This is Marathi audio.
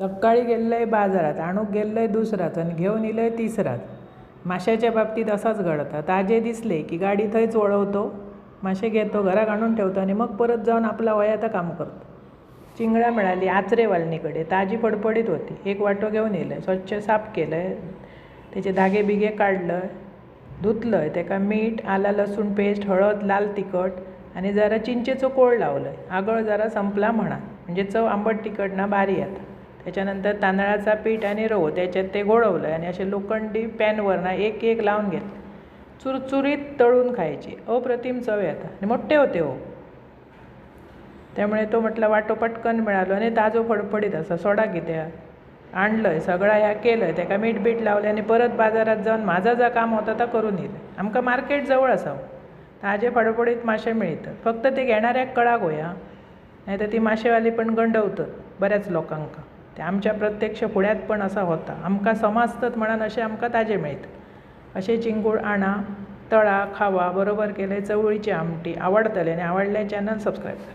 सकाळी गेल्लंय बाजारात आणूक गेल्लंय दुसरात आणि घेऊन इलंय तिसरात. माशाच्या बाबतीत असाच घडता ताजे दिसले की गाडी थंयच वळवतो मासे घेतो घरात आणून ठेवतो आणि मग परत जाऊन आपला वयाचं काम करतो. चिंगळा मिळाली आचरेवालनीकडे. ताजी फडफडीत होती. एक वाटो घेऊन येलं स्वच्छ साफ केलं त्याचे धागे बिगे काढलं धुतलं त्याका मीठ आला लसूण पेस्ट हळद लाल तिखट आणि जरा चिंचेचं कोळ लावलं आगळ जरा संपला म्हणा. म्हणजे चव आंबट तिखट ना बारी आता. त्याच्यानंतर तांदळाचा पीठ आणि रवो त्याच्यात ते घोळवलं आणि असे लोखंडी पॅनवरनं एक एक लावून घेतलं. चुरचुरीत तळून खायची. अप्रतिम चव येतात आणि मोठे होते हो. त्यामुळे तो म्हटलं वाटो पटकन मिळालो. आणि ताजो फडफडीत असा सोडा कित्याक आणलंय सगळं ह्या केलंय. त्याका मीठ बीठ लावले आणि परत बाजारात जाऊन माझा जा काम होता तो करून येईल आमकां मार्केट जवळ असावं. ताजे फडफडीत मासे मिळतात. फक्त ते घेणाऱ्याक कळाक होया नाही तर ती माशेवाली पण गंडवतात बऱ्याच लोकांका. ते आमच्या प्रत्यक्ष फुड्यात पण असा होता. आमकां समाजतत म्हणून असे आमकां ताजे मिळतात असे चिंगूळ आणा तळा खावा बरोबर केले चवळीची आमटी आवडतले आणि आवडलें चॅनल सबस्क्राईब करा.